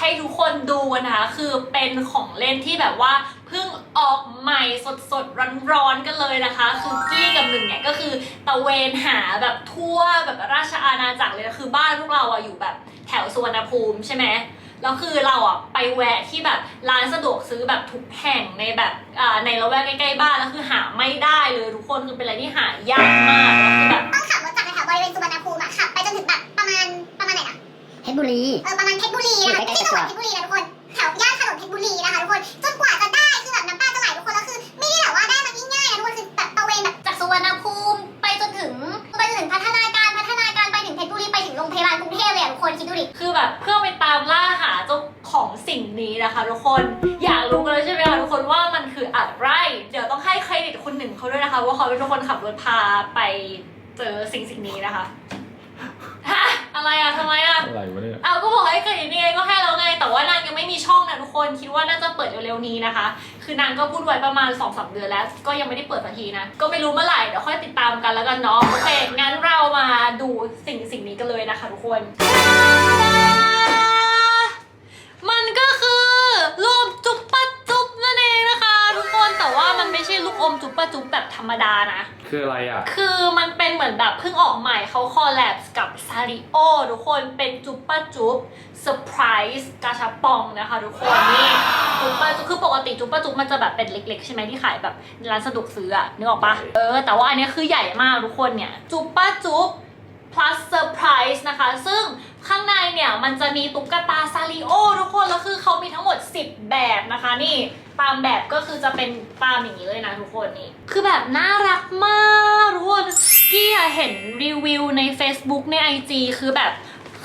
ให้ทุกคนนะคะคือเป็นของเล่นที่แบบว่าเพิ่งออกใหม่สดๆร้อนๆกันเลยนะคะ คือกี้กับหนึ่งเนี่ยก็คือตะเวนหาแบบทั่วแบบราชอาณาจักรเลยนะคือบ้านพวกเราอะอยู่แบบแถวสุวรรณภูมิใช่ไหมแล้วคือเราอะไปแวะที่แบบร้านสะดวกซื้อแบบทุกแห่งในแบบอ่าในละแวกใกล้ๆบ้านแล้วคือหาไม่ได้เลยทุกคนคือเป็นอะไรที่หายากมากแล้วคือแบบต้องขับรถจากแถวบริเวณสุวรรณ ชรบุรีเออประมาณเพชรบุรีนะคะอยู่ใกล้ๆที่จังหวัดเพชรบุรีนะทุกคนแถวย่านถนนเพชรบุรีนะคะทุกคนจนกว่าจะได้คือแบบน้ำตาจะไหลทุกคนแล้วคือไม่ได้แบบว่าได้มาง่ายๆนะทุกคนคือแบบตะเวนแบบจากสุวรรณภูมิไปจนถึงไปจนถึงพัฒนาการพัฒนาการไปถึงเพชรบุรีไปถึงโรงพยาบาลกรุงเทพเลยอะทุกคนคิดดูดิคือแบบเพื่อไปตามล่าหาเจ้าของสิ่งนี้นะคะทุกคนอยากรู้กันเลยใช่ไหมคะทุกคนว่ามันคืออะไร เดี๋ยวต้องให้เครดิตคนหนึ่งเขาด้วยนะคะว่าเขาเป็นคนขับรถพาไปเจอสิ่งสิ่งนี้นะคะฮะ อะไรอะทำไมอะอะไรวะเนี่ยเอาก็บอกให้เครดิตนี่ไงก็ให้แล้วไง แต่ว่านางยังไม่มีช่องนะทุกคน คิดว่าน่าจะเปิดเร็วๆนี้นะคะ คือนางก็พูดไว้ประมาณ2อสเดือนแล้ว ก็ยังไม่ได้เปิดสักทีนะ ก็ไม่รู้เมื่อไหร่เดี๋ยวค่อยติดตามกันแล้วกันเนาะ โอเค งั้นเรามาดูสิ่งสิ่งนี้กันเลยนะคะทุกคน มันก็คือรูปจุ๊บปะจุ๊บนั่นเองนะคะ ทุกคน แต่ว่ามันไม่ใช่ลูกอมจุ๊บปะจุ๊บแบบธรรมดานะ คืออะไรอะ คือมันเป็นเหมือนแบบเพิ่งออกใหม่เขาคอลแลบกับซาริโอทุกคนเป็นจุ๊บปะจุ๊บเซอร์ไพรส์กาชาปองนะคะทุกคนนี่จุ๊บปะจุ๊บคือปกติจุ๊บปะจุ๊บมันจะแบบเป็นเล็ก ๆ ใช่ไหมที่ขายแบบร้านสะดวกซื้ออะนึกออกปะเออแต่ว่าอันนี้คือใหญ่มากทุกคนเนี่ย จุ๊บปะจุ๊บ plus surprise นะคะ ซึ่งข้างในเนี่ย มันจะมีตุ๊กตาซาริโอทุกคนแล้วคือเขามีทั้งหมด 10 แบบนะคะนี่ตามแบบก็คือจะเป็นตามอย่างนี้เลยนะทุกคนนี่คือแบบน่ารักมากทุกคนกี้อะเห็นรีวิวใน Facebook ใน IG คือแบบ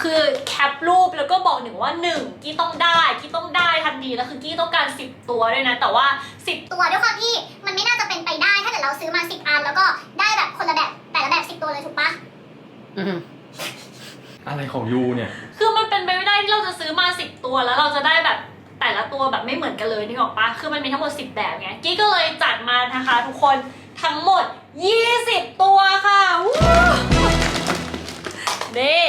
คือแคปรูปแล้วก็บอกหนึ่งว่าหนึ่งกี้ต้องได้กี้ต้องได้ทันทีแล้วคือกี้ต้องการ 10 ตัวด้วยนะ แต่ว่า 10 ตัวด้วยความที่มันไม่น่าจะเป็นไปได้ ถ้าเกิดเราซื้อมาสิบอัน แล้วก็ได้แบบคนละแบบแต่ละแบบสิบตัวเลยถูกปะอืมอะไรของยูเนี่ย ที่เราจะซื้อมา 10 ตัวแล้วเราจะได้แบบแต่ละตัวแบบไม่เหมือนกันเลยนี่หรอกปะคือมันมีทั้งหมด 10 แบบไงกี้ก็เลยจัดมานะคะทุกคนทั้งหมด 20 ตัวค่ะวู้นี่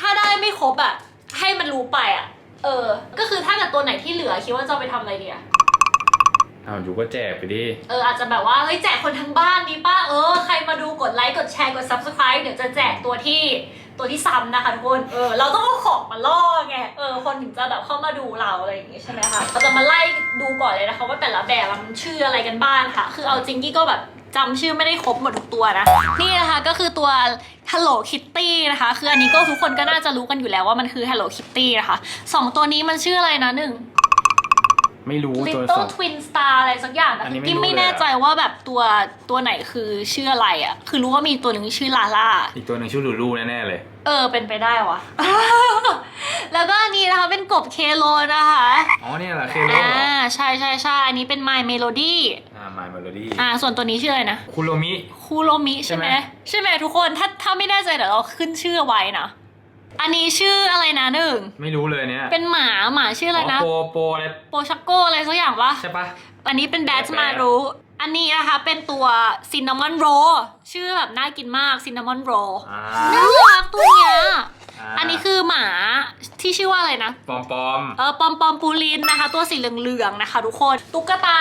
ถ้าได้ไม่ครบอะให้มันรู้ไปอะเออ ก็คือถ้าเกิดตัวไหนที่เหลือคิดว่าจะเอาไปทำอะไรดีอะอ้าวยูก็แจกไปดิ เอออาจจะแบบว่าเฮ้ยแจกคนทั้งบ้านดีป่ะเออใครมาดูกดไลค์กดแชร์กด subscribe เดี๋ยวจะแจกตัวที่ ตัวที่ซ้ำนะคะทุกคนเออเราต้องเอาของมาล่อไงเออคนถึงจะแบบเข้ามาดูเราอะไรอย่างงี้ใช่ไหมคะเราจะมาไล่ดูก่อนเลยนะคะว่าแต่ละแบบอะมันชื่ออะไรกันบ้างค่ะ คือเอาจริงกี้ก็แบบจำชื่อไม่ได้ครบหมดทุกตัวนะ นี่นะคะก็คือตัว Hello Kitty นะคะ คืออันนี้ก็ทุกคนก็น่าจะรู้กันอยู่แล้วว่ามันคือ Hello Kitty นะคะสองตัวนี้มันชื่ออะไรนะหนึ่ง ไม่รู้ตัวส Little อง Twin Star อะไรสักอย่างแต่อันนี้คือไม่กี้รู้ไม่เลยอะ แน่ใจว่าแบบตัวตัวไหนคือชื่ออะไรอะ คือรู้ว่ามีตัวหนึ่งชื่อลาล่า อีกตัวหนึ่งชื่อลูลูแน่ๆเลย เออ เป็นไปได้วะ แล้วก็อันนี้นะคะเป็นกบเคโลนะคะ อ๋อเนี่ยแหละเคโลอ่าเหรอใช่ใช่ใช่อันนี้เป็น My Melody อ่า My Melody อ่า ส่วนตัวนี้ชื่ออะไรนะ คุโรมิ คูโรมิใช่ไหมใช่ไหม ใช่ไหมทุกคน ถ้าถ้าไม่แน่ใจเดี๋ยวเราขึ้นชื่อไว้นะ อันนี้ชื่ออะไรนะหนึ่ง ไม่รู้เลยเนี่ยเป็นหมาหมาชื่ออะไรนะ โปโปอะไรโปชักโกอะไรสักอย่างปะใช่ปะ อันนี้เป็นแบทแบทมารู้ อันนี้นะคะเป็นตัวซินนามอนโรชื่อแบบน่ากินมากซินนามอนโรอ่าน่ารักตัวเนี้ยาอันนี้คือหมาที่ชื่อว่าอะไรนะ ปอมปอมเออปอมปอมปูลินนะคะ ตัวสีเหลืองๆนะคะ ทุกคน ตุ๊กตา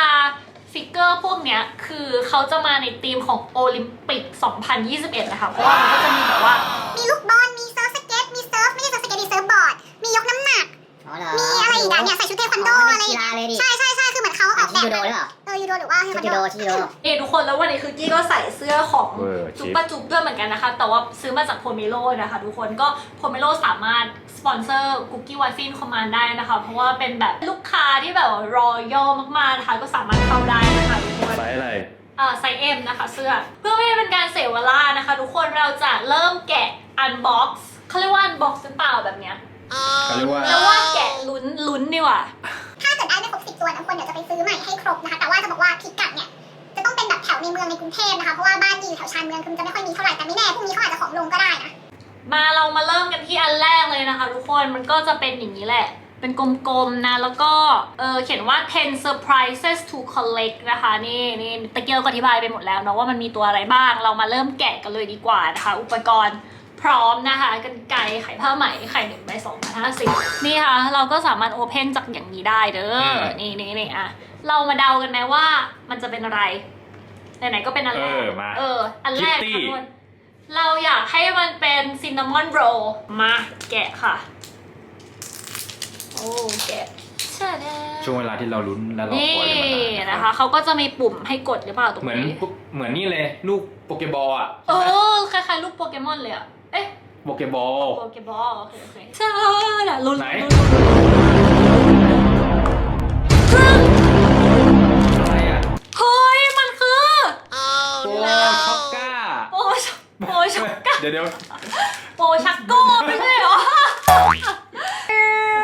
ฟิกเกอร์พวกเนี้ยคือเขาจะมาในธีมของโอลิมปิก 2021 นะคะ เพราะว่ามันก็จะมีแบบว่า อ๋อเหรอมีอะไรอีกอะเนี่ยใส่ชุดเทควันโดอ๋ออะไรเป็นกีฬาเลยดิใช่ใช่ใช่คือเหมือนเขาออกแบที่บยูโดหรือเปล่าเออยูโดหรือว่าเทคชุวัดนยูโดโดชุดยูโดเอยทุกคนแล้ววันนี้คือกี้ก็ใส่เสื้อของเวอร์จุ๊ชิบปปะจุ๊บด้วยเหมือนกันนะคะ แต่ว่าซื้อมาจากโพเมโลนะคะ ทุกคนก็โพเมโลสามารถสปอนเซอร์กุ๊กกี้ไวฟินคอมมานได้นะคะ เพราะว่าเป็นแบบลูกค้าที่แบบรอยัลมากๆนะคะก็สามารถเข้าได้นะคะทุกคนไซส์อะไรอ่าไซส์ M นะคะเสื้อเพื่อไม่ให้เป็นการเสียเวลานะคะ ทุกคนเราจะเริ่มแกะ unbox เขาเรียกว่า unbox หรือเปล่าแบบเนี้ย เขาเรียกว่า แล้วว่าแกะลุ้นลุ้นดีกว่าถ้าเกิดได้ไม่ครบสิบตัวนะคนเดี๋ยวจะไปซื้อใหม่ให้ครบนะคะ แต่ว่าจะบอกว่าพิกัดเนี่ยจะต้องเป็นแบบแถวในเมืองในกรุงเทพนะคะ เพราะว่าบ้านดีอยู่แถวชานเมืองคือมันจะไม่ค่อยมีเท่าไหร่ แต่ไม่แน่พรุ่งนี้เขาอาจจะของลงก็ได้นะ มาเรามาเริ่มกันที่อันแรกเลยนะคะ ทุกคนมันก็จะเป็นอย่างนี้แหละ เป็นกลมๆนะ แล้วก็เออเขียนว่า 10 surprises to collect นะคะ นี่นี่ตะเกียวก็อธิบายไปหมดแล้วเนาะว่ามันมีตัวอะไรบ้าง เรามาเริ่มแกะกันเลยดีกว่านะคะ อุปกรณ์ พร้อมนะคะกันไกรไขผ้าไหมไข่หนึ่งใบสองพันห้าสิบนี่ค่ะ เราก็สามารถโอเพนจากอย่างนี้ได้เด้ออนี่นี่นี่อะเรามาเดากันไหมว่ามันจะเป็นอะไรไหนๆก็เป็นอันเอแรกอมาเออ อันแรก Kitty ค่ะทุกคนเราอยากให้มันเป็นซินนามอนโรลมาแกะค่ะ โอ้แกะเช่ไดช่วงเวลาที่เราลุ้นแล้วเรานี่คอยกันมานานนะคะ เขาก็จะมีปุ่มให้กดหรือเปล่าตรงเหมือนนี้พวกเหมือนนี่เลย ลูกโปเกบอลอะ เอใช่ไหมอคล้ายๆรูปโปเกมอนเลยอะ เอ๊ะโปเกบอล โปเกบอลโอเคโอเคใช่ละลุ้นไหน ลุ้นลุ้นอะไรอะเฮ้ยมันคือโปช็อกก้าโปชโปชักกะเดี๋ยวเดี๋ยวโปชักโก้ไม่ใช่เหรอ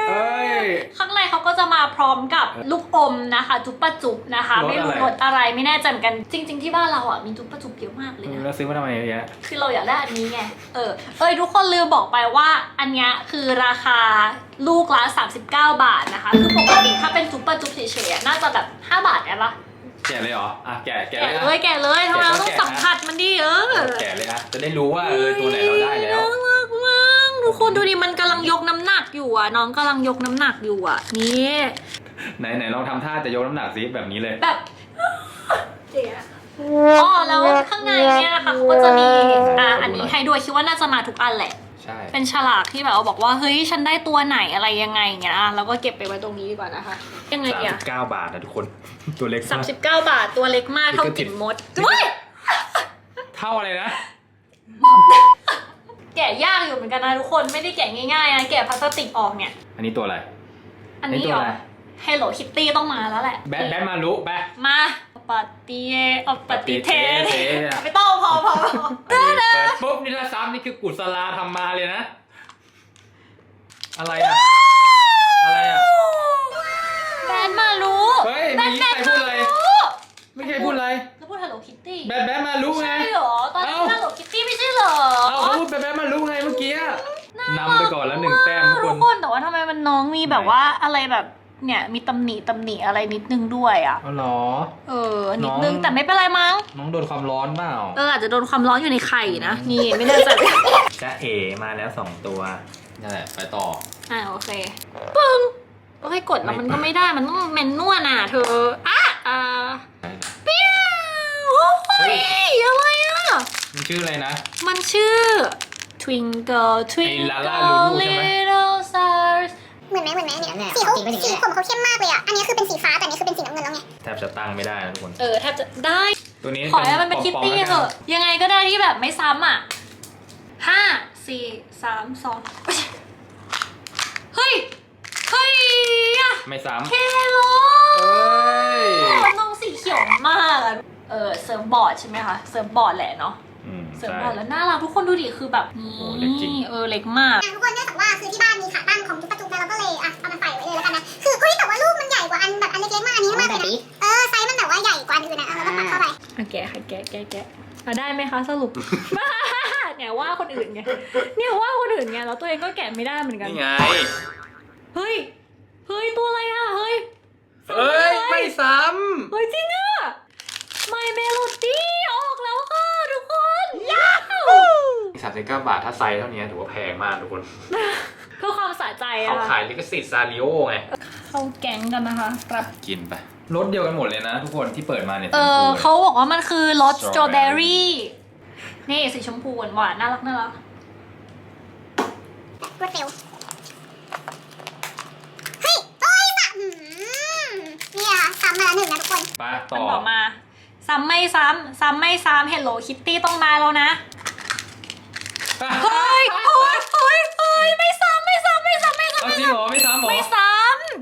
เอ้ย ข้างในเขาก็จะมาพร้อมกับลูกอมนะคะ จุ๊บปะจุ๊บนะคะ รสไม่รู้อะไรรสอะไรไม่แน่ใจเหมือนกัน จริง ๆ ที่บ้านเราอะมีจุ๊บปะจุ๊บเยอะมากเลย นะแล้วซื้อมาทำไมเยอะแยะคือเราอยากได้อันนี้ไง เออ เอ้ยทุกคนลืมบอกไปว่าอันเนี้ยคือราคาลูกละ39 บาทนะคะ คือปกติถ้าเป็นจุ๊บปะจุ๊บเฉยๆอะน่าจะแบบ 5 บาทได้ปะแกะเลยเหรอ อะแกะแกะแกะเลยเลยนะแกะเลยทำไมเราต้องแกะนะ สัมผัสมันดิเออแกะเลยนะจะได้รู้ว่าเออตัวไหนเราได้แล้ว น่ารักมากทุกคนดูดิมันกำลังยกน้ำหนักอยู่อะ น้องกำลังยกน้ำหนักอยู่อะ นี่ ไหนไหนลองทำท่าจะยกน้ำหนักสิแบบนี้เลย แบบเจ๋อะอ๋อแล้ว ให้ด้วยคิดว่าน่าจะมาทุกอันแหละ ใช่ เป็นฉลากที่แบบว่าบอกว่าเฮ้ยฉันได้ตัวไหนอะไรยังไงอย่างเงี้ยอะเราก็เก็บไปไว้ตรงนี้ดีกว่านะคะ ยังไงสามอะสิบเก้าบาทนะทุกคน ตัวเล็กสามมาก สิบเก้าบาทตัวเล็กมากเท่านี่ก็ติติ่ดมมดเฮ้ยเท่าอะไรนะ แกะยากอยู่เหมือนกันนะทุกคนไม่ได้แกะง่ายๆนะแกะพลาสติกออกเนี่ย อันนี้ตัวอะไร อันนี้ไอ้ตัวเหรออะไร Hello Kitty ต้องมาแล้วแหละแบทแบทมารุแบทมาปาติเยอปาติเทปาติเทไม่ต้องพอพอพออันนี้เปิดปุ๊บนี่ถ้าซ้ำนี่คือกุศลาทำมาเลยนะ อะไรอะอะไรอะแบนมารู้เฮ้ยแบนมีแบใครนพูมาดอะไรรู้ไม่เคยพูดอะไรแล้วพูด Hello Kitty แบทแบทมารุไงใช่เหรอตอนนี้เอ้า Hello Kitty ไม่ใช่เหรอเอาเขาพูดแบทแบทมารุไงเมื่อกี้อะนำไปก่อนแล้วหนึ่งแต้มทุกทุคกนคนแต่ว่าทำไมมันน้องมีแบบว่าอะไรแบบ เนี่ยมีตำหนิตำหนิอะไรนิดนึงด้วยอะเอาเหรอ เออ นิดนึงน้อง แต่ไม่เป็นไรมั้ง น้องโดนความร้อนเปล่าเอออาจจะโดนความร้อนอยู่ในไข่นะ นี่ไม่แน่ใจ จะเอมาแล้วสองตัวนั่นแหละไปต่อ อ่าโอเค ปึ้งโอ้ยกดแล้วมันก็ไม่ได้ มันต้องเมนนวลน่ะ เธอ อะอ่าเปี้ยวเฮ้ยอะไรอะ มันชื่ออะไรนะ มันชื่อ Twinkle ไอ้ลาล่า Twinkle ลูลูใช่ไหม Little ไหมเหมือนไหมเนี่ยเนี่ยสีเขาจริงเป็นอย่างนี้สีผมเขาเข้มมากเลยอะ อันนี้คือเป็นสีฟ้าแต่อันนี้คือเป็นสีน้ำเงินแล้วไง แทบจะตั้งไม่ได้นะทุกคน เออแทบจะได้ ตัวนี้ขอให้มันเป็นคิตตี้ปอมๆแล้วเถกันอะ ยังไงก็ได้ที่แบบไม่ซ้ำอะห้าสี่สามสองเฮ้ย เฮ้ยอะไม่ซ้ำเคโลเอ้ยน้องสีเขียวมากอะเออเซิร์ฟบอร์ดใช่ไหมคะ เซิร์ฟบอร์ดแหละเนาะอืม เซิร์ฟใช่บอร์ดแล้วน่ารักทุกคนดูดิคือแบบโอ้เล็กจริงนี่เออเล็กมากอะทุกคนเนื่องจากว่าคือที่บ้านมีขาตั้งของจุ๊บปะจุ๊บแล้วเราก็เลยอะเอามาใส่ไว้เลยแล้วกันนะคือเฮ้ยแต่ว่าลูกมันใหญ่กว่าอันแบบอันเล็กๆมากอันนี้มากเลยนะเออไซส์มันแบบว่าใหญ่กว่าอันอื่นนะเอาแล้วก็ปักเข้าไปอะแกะค่ะแกะแกะแกะอะได้ไหมคะสรุปเนี่ยว่าคนอื่นไงเนี่ยว่าคนอื่นไงแล้วตัวเองก็แกะไม่ได้เหมือนกันนี่ไงเฮ้ยเฮ้ยตัวอะไรอะเฮ้ยเอ้ยไม่ซ้เฮ้ยจริงอะ My Melody ออกแล้วค่ะทุกคนย้าวำสามสิบเก้าบาทถ้าไซส์เท่านี้ถือว่าแพงมากทุกคนเพื่อความสะใจเขาอะขายลิขสิทธิ์ซาริโอไงเข้าแก๊งกันนะคะครับกินไปรสเดียวกันหมดเลยนะ ทุกคนที่เปิดมาเนี่ยเออสีชมพูเขาบอกว่ามันคือรสสตรอเบอ Strawberry รี่นี่สีชมพูหวานๆน่ารักน่ารักรวดเร็วเฮ้ยโอ้ยสะหืมเนี่ยซ้ำมาแล้วหนึ่งนะทุกคนไปมัต่นอบอกมาซ้ำไม่ซ้ำซ้ำไม่ซ้ำ Hello Kitty ต้องมาแล้วนะ เฮ้ยเฮ้ยเฮ้ยเฮ้ยไม่ซ้ำไม่ซ้ำไม่ซ้ำไม่ซ้ำเอาจริงเหรอไม่ซ้ำเหรอไม่ซ้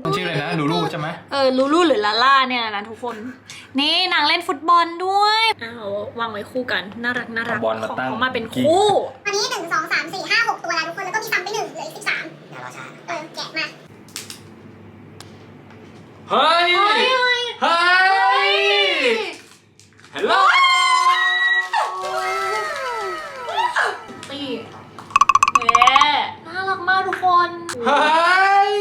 มันชื่ออะไรนะลูลูใช่ไหมำเออลูลูหรือลาล่าเนี่ยนะทุกคน นี่นางเล่นฟุตบอลด้วยอ้าววางไว้คู่กันน่ารักน่ารักเอาบอลมาของตั้ง เขามาเป็นคู่ วันนี้หนึ่งสองสามสี่ห้าหกตัวแล้วทุกคน แล้วก็มีซ้ำไปหนึ่งเหลืออีกสิบสามอย่ารอช้าเออแกะมา เฮ้ย เฮ้ย เฮ้ยเฮ้ยฮัลโหล ทุกคนเฮ้ย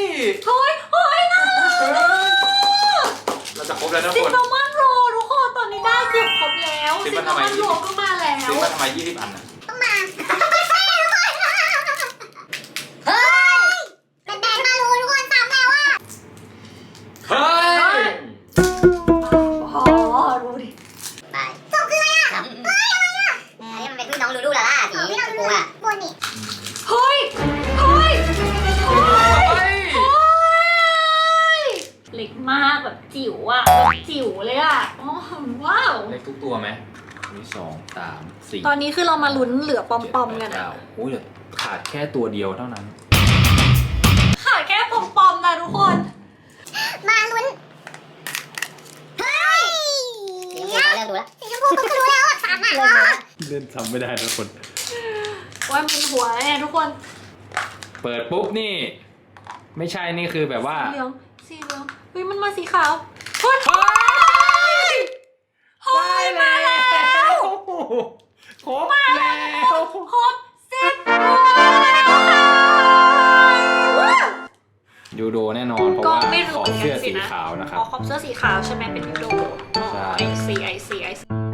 เฮ้ยเฮ้ยน่ารักเราจะครบแล้วนะทุซิกนคน นามอนโรลทุกคนตอนนี้ได้เกือบครบแล้วซิซินนนานามอนอนโรลก็มาแล้ว ซื้อมาทำไมยี่สิบอันอะ ทุกตัวไหมมีสองสามสี่ตอนนี้คือเรามาลุ้นเหลือปอมๆเจ็กัดนแปดอะเก้าอุ้ยเหลือขาดแค่ตัวเดียวเท่านั้น ค่ะแค่ปอมๆนะทุกคน มาลุ้น เฮ้ยสีชมพูเขาเลือกดูแล้วสีชมพูก็คือรู้แล้วอะสามอะเลือกดูแล้วเล่นทำไม่ได้ทุกคน ว่ามันหัวเนี่ยทุกคนเปิดปุ๊บนี่ ไม่ใช่นี่คือแบบว่า สีเหลืองสีเหลืองเฮ้ยมันมาสีขาวเฮ้ย เฮ้ย เฮ้ยมาแล้ว ครบแล้วครบสิบตัวว้าวยูโดแน่นอนเพราะก็ว่าไม่ขรู้อเหมือนกัเสื้อนสิสีนะขาวนะครับ อ๋อขอบเสื้อสีขาวใช่ไหมเป็นยูโดอ๋อ ใช่ไอซีไอซี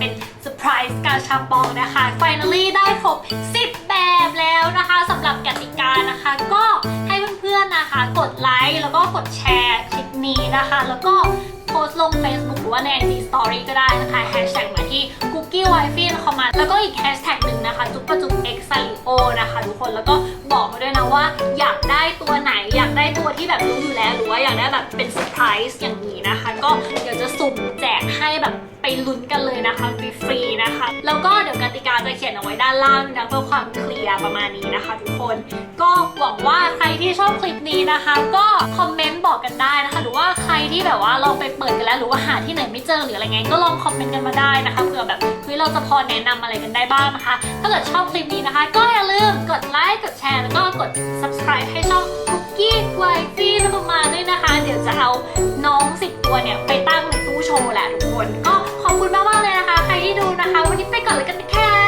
เป็นเซอร์ไพรส์กาชาปองนะคะ finally ได้ครบ 10 แบบแล้วนะคะสำหรับกติกานะคะ ก็ให้เพื่อนๆนะคะ กดไลค์แล้วก็กดแชร์คลิปนี้นะคะ แล้วก็โพสต์ลง Facebook หรือว่าใน IG Story ก็ได้นะคะแฮชแท็กมาที่ Cookie Wifi นะคะมาแล้วก็อีกแฮชแท็กหนึ่งนะคะจุ๊บประจุ๊บ X s a l i o นะคะทุกคนแล้วก็ บอกมาด้วยนะว่า อยากได้ตัวไหนอยากได้ตัวที่แบบรู้อยู่แล้วหรือว่าอยากได้แบบเป็นเซอร์ไพรส์อย่างนี้นะคะ ก็เดี๋ยวจะสุ่มแจกให้แบบไปลุ้นกันเลยนะคะฟรีๆนะคะ แล้วก็เดี๋ยวกติกาจะเขียนเอาไว้ด้านล่างนะเพื่อความเคลียร์ประมาณนี้นะคะ ทุกคน ก็หวังว่าใครที่ชอบคลิปนี้นะคะ ก็คอมเมนต์บอกกันได้นะคะ หรือว่าใครที่แบบว่าเราไปเปิดกันแล้วหรือว่าหาที่ไหนไม่เจอหรืออะไรเงี้ยก็ลองคอมเมนต์กันมาได้นะคะเผื่อแบบ เราจะพอแนะนำอะไรกันได้บ้างนะคะ ถ้าเกิดชอบคลิปนี้นะคะ ก็อย่าลืมกดไลค์กดแชร์แล้วก็กด subscribe ให้ช่อง Cookie Wifi นะคะมาด้วยนะคะ เดี๋ยวจะเอาน้องสิบตัวเนี่ยไปตั้งในตู้โชว์แหละทุกคน ก็ขอบคุณมากๆเลยนะคะ ใครที่ดูนะคะ วันนี้ไปก่อนเลยกันแค่